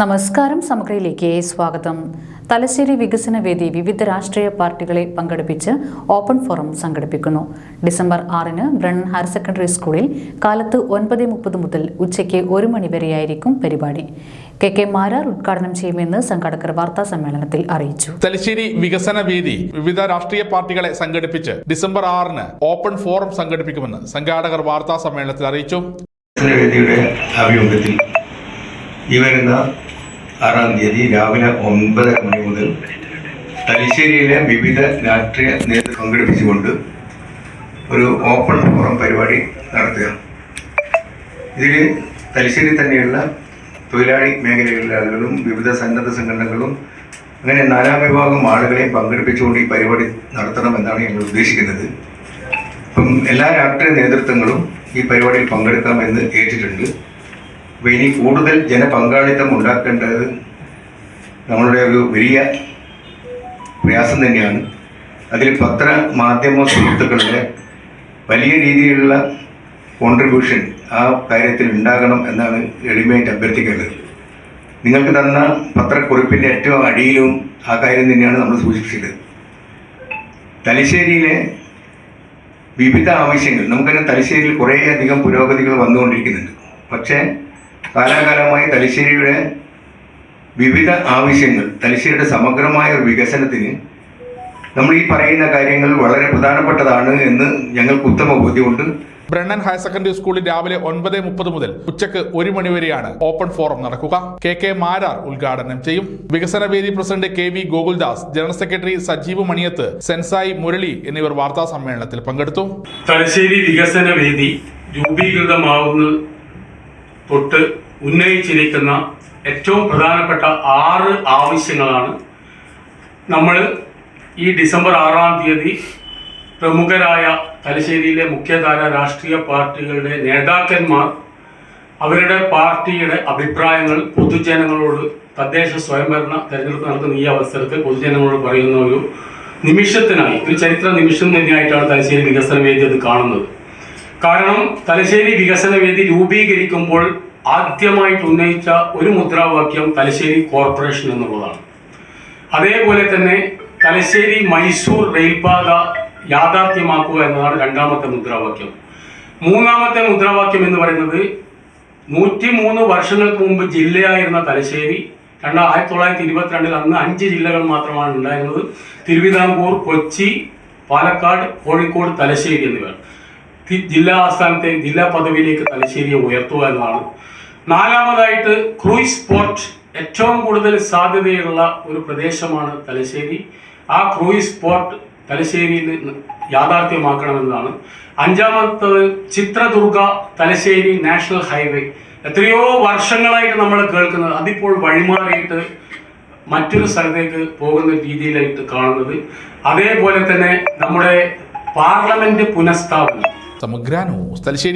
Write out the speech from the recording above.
നമസ്കാരം സമഗ്രയിലേക്ക് സ്വാഗതം. തലശ്ശേരി വികസന വേദി വിവിധ രാഷ്ട്രീയ പാർട്ടികളെ പങ്കെടുപ്പിച്ച് ഓപ്പൺ ഫോറം സംഘടിപ്പിക്കുന്നു. ഡിസംബർ ആറിന് ബ്രണ്ണൻ ഹയർ സെക്കൻഡറി സ്കൂളിൽ കാലത്ത് ഒൻപത് മുപ്പത് മുതൽ ഉച്ചയ്ക്ക് ഒരു മണിവരെയായിരിക്കും പരിപാടി. കെ കെ മാരാർ ഉദ്ഘാടനം ചെയ്യുമെന്ന് സംഘാടകർ വാർത്താ സമ്മേളനത്തിൽ അറിയിച്ചു. തലശ്ശേരി വികസന വേദി വിവിധ രാഷ്ട്രീയ പാർട്ടികളെ സംഘടിപ്പിച്ച് ഡിസംബർ ആറിന് ഓപ്പൺ ഫോറം സംഘടിപ്പിക്കുമെന്ന് സംഘാടകർ വാർത്താ സമ്മേളനത്തിൽ അറിയിച്ചു. ഈ വരുന്ന ആറാം തീയതി രാവിലെ ഒൻപത് മണി മുതൽ തലശ്ശേരിയിലെ വിവിധ രാഷ്ട്രീയ നേതൃ പങ്കെടുപ്പിച്ചുകൊണ്ട് ഒരു ഓപ്പൺ ഫോറം പരിപാടി നടത്തുക ഇതിൽ തലശ്ശേരി തന്നെയുള്ള തൊഴിലാളി മേഖലകളിലെ ആളുകളും വിവിധ സന്നദ്ധ സംഘടനകളും അങ്ങനെ നാലാം വിഭാഗം ആളുകളെയും പങ്കെടുപ്പിച്ചുകൊണ്ട് ഈ പരിപാടി നടത്തണമെന്നാണ് ഞങ്ങൾ ഉദ്ദേശിക്കുന്നത്. അപ്പം എല്ലാ രാഷ്ട്രീയ നേതൃത്വങ്ങളും ഈ പരിപാടിയിൽ പങ്കെടുക്കാമെന്ന് ഏറ്റിട്ടുണ്ട്. ഇനി കൂടുതൽ ജനപങ്കാളിത്തം ഉണ്ടാക്കേണ്ടത് നമ്മളുടെ ഒരു വലിയ പ്രയാസം തന്നെയാണ്. അതിൽ പത്ര മാധ്യമ സുഹൃത്തുക്കളുടെ വലിയ രീതിയിലുള്ള കോൺട്രിബ്യൂഷൻ ആ കാര്യത്തിൽ ഉണ്ടാകണം എന്നാണ് എളിമയായിട്ട് അഭ്യർത്ഥിക്കേണ്ടത്. നിങ്ങൾക്ക് തന്ന പത്രക്കുറിപ്പിന്റെ ഏറ്റവും അടിയിലും ആ കാര്യം തന്നെയാണ് നമ്മൾ സൂചിപ്പിച്ചത്. തലശ്ശേരിയിലെ വിവിധ ആവശ്യങ്ങൾ നമുക്കറിയാം തലശ്ശേരിയിൽ കുറേയധികം പുരോഗതികൾ വന്നുകൊണ്ടിരിക്കുന്നുണ്ട്. പക്ഷേ കാലാകാലമായി തലശ്ശേരിയുടെ വിവിധ ആവശ്യങ്ങൾ തലശ്ശേരിയുടെ സമഗ്രമായ ഒരു വികസനത്തിന് നമ്മൾ ഈ പറയുന്ന കാര്യങ്ങൾ വളരെ പ്രധാനപ്പെട്ടതാണ് എന്ന് ഞങ്ങൾക്ക് ഉത്തമ ബോധ്യമുണ്ട്. ബ്രണ്ണൻ ഹയർ സെക്കൻഡറി സ്കൂളിൽ രാവിലെ ഒൻപത് മുപ്പത് മുതൽ ഉച്ചയ്ക്ക് ഒരു മണിവരെയാണ് ഓപ്പൺ ഫോറം നടക്കുക. കെ കെ മാരാർ ഉദ്ഘാടനം ചെയ്യും. വികസന വേദി president K V Gokuldas general secretary Sajeev Maniyath sensei Murali എന്നിവർ വാർത്താ സമ്മേളനത്തിൽ പങ്കെടുത്തു. തലശ്ശേരി വികസന വേദി രൂപീകൃതമാവുന്ന തൊട്ട് ഉന്നയിച്ചിരിക്കുന്ന ഏറ്റവും പ്രധാനപ്പെട്ട ആറ് ആവശ്യങ്ങളാണ്. നമ്മൾ ഈ ഡിസംബർ ആറാം തീയതി പ്രമുഖരായ തലശ്ശേരിയിലെ മുഖ്യധാര രാഷ്ട്രീയ പാർട്ടികളുടെ നേതാക്കന്മാർ അവരുടെ പാർട്ടിയുടെ അഭിപ്രായങ്ങൾ പൊതുജനങ്ങളോട് തദ്ദേശ സ്വയംഭരണ തെരഞ്ഞെടുപ്പ് നടക്കുന്ന ഈ അവസരത്തിൽ പൊതുജനങ്ങളോട് പറയുന്ന ഒരു നിമിഷത്തിനായി ഒരു ചരിത്ര നിമിഷം തന്നെയായിട്ടാണ് തലശ്ശേരി വികസന വേദി അത് കാണുന്നത്. കാരണം തലശ്ശേരി വികസന വേദി രൂപീകരിക്കുമ്പോൾ ആദ്യമായിട്ട് ഉന്നയിച്ച ഒരു മുദ്രാവാക്യം തലശ്ശേരി കോർപ്പറേഷൻ എന്നുള്ളതാണ്. അതേപോലെ തന്നെ തലശ്ശേരി മൈസൂർ റെയിൽപാത യാഥാർത്ഥ്യമാക്കുക എന്നതാണ് രണ്ടാമത്തെ മുദ്രാവാക്യം. മൂന്നാമത്തെ മുദ്രാവാക്യം എന്ന് പറയുന്നത് നൂറ്റി മൂന്ന് വർഷങ്ങൾക്ക് മുമ്പ് ജില്ലയായിരുന്ന തലശ്ശേരി രണ്ടാ ആയിരത്തി തൊള്ളായിരത്തി ഇരുപത്തിരണ്ടിൽ അന്ന് അഞ്ച് ജില്ലകൾ മാത്രമാണ് ഉണ്ടായിരുന്നത്. തിരുവിതാംകൂർ കൊച്ചി പാലക്കാട് കോഴിക്കോട് തലശ്ശേരി എന്നിവ തി- ജില്ലാ ആസ്ഥാനത്തെ ജില്ലാ പദവിയിലേക്ക് തലശ്ശേരിയെ ഉയർത്തുക എന്നതാണ്. നാലാമതായിട്ട് ക്രൂയിസ് പോർട്ട് ഏറ്റവും കൂടുതൽ സാധ്യതയുള്ള ഒരു പ്രദേശമാണ് തലശ്ശേരി. ആ ക്രൂയിസ് പോർട്ട് തലശ്ശേരിയിൽ യാഥാർത്ഥ്യമാക്കണമെന്നാണ്. അഞ്ചാമത്തത് ചിത്രദുർഗ തലശ്ശേരി നാഷണൽ ഹൈവേ. എത്രയോ വർഷങ്ങളായിട്ട് നമ്മൾ കേൾക്കുന്നത്. അതിപ്പോൾ വഴിമാറിയിട്ട് മറ്റൊരു സ്ഥലത്തേക്ക് പോകുന്ന രീതിയിലായിട്ട് കാണുന്നത്. അതേപോലെ തന്നെ നമ്മുടെ പാർലമെന്റ് പുനഃസ്ഥാപനം. സമഗ്ര ന്യൂസ് തലശ്ശേരി